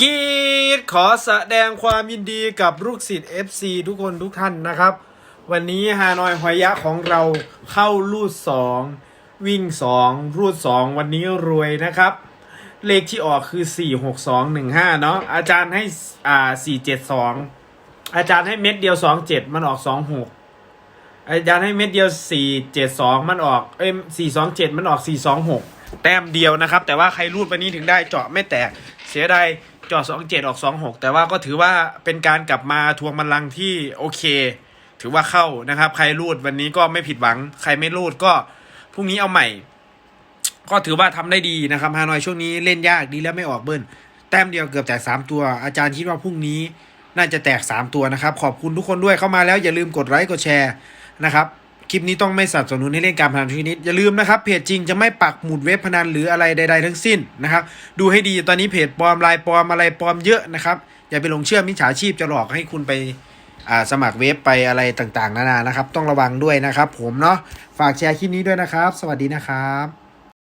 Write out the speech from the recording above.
กีดขอแสดงความยินดีกับลูกศิษย์ FC ทุกคนทุกท่านนะครับ วันนี้ฮานอยหอยยะของเราเข้ารูด2วิ่ง2รูด2วันนี้รวยนะครับ เลขที่ออกคือ46215เนาะอาจารย์ให้อ่า472อาจารย์ให้เม็ดเดียว27มันออก26อาจารย์ให้เม็ดเดียว472มันออกเอ้ย427มันออก426แต้มเดียวนะครับ แต่ว่าใครรูดไปนี้ถึงได้เจาะไม่แตกเสียดาย เจาะ27ออก26แต่ว่าก็ถือว่าเป็นการกลับมาทวงบัลลังก์ที่โอเค ถือว่าเข้านะครับ ใครรูดวันนี้ก็ไม่ผิดหวัง ใครไม่รูดก็พรุ่งนี้เอาใหม่ ก็ถือว่าทำได้ดีนะครับฮานอยช่วงนี้เล่นยากดีแล้วไม่ออกเบิ้ลแต้มเดียวเกือบแตก3ตัว อาจารย์คิดว่าพรุ่งนี้น่าจะแตก3ตัวนะครับ ขอบคุณทุกคนด้วยเข้ามาแล้วอย่าลืมกดไลค์กดแชร์นะครับ คลิปนี้ต้องไม่สนับสนุนให้เล่นการพนันทุกชนิด อย่าลืมนะครับเพจจริงจะไม่ปักหมุดเว็บพนันหรืออะไรใด ๆ ทั้งสิ้นนะครับ ดูให้ดีตอนนี้เพจปลอมลายปลอมอะไรปลอมเยอะนะครับ อย่าไปหลงเชื่อมิจฉาชีพจะหลอกให้คุณไปสมัครเว็บไปอะไรต่างๆ นานานะครับ ต้องระวังด้วยนะครับ ผมเนาะฝากแชร์คลิปนี้ด้วยนะครับ สวัสดีนะครับ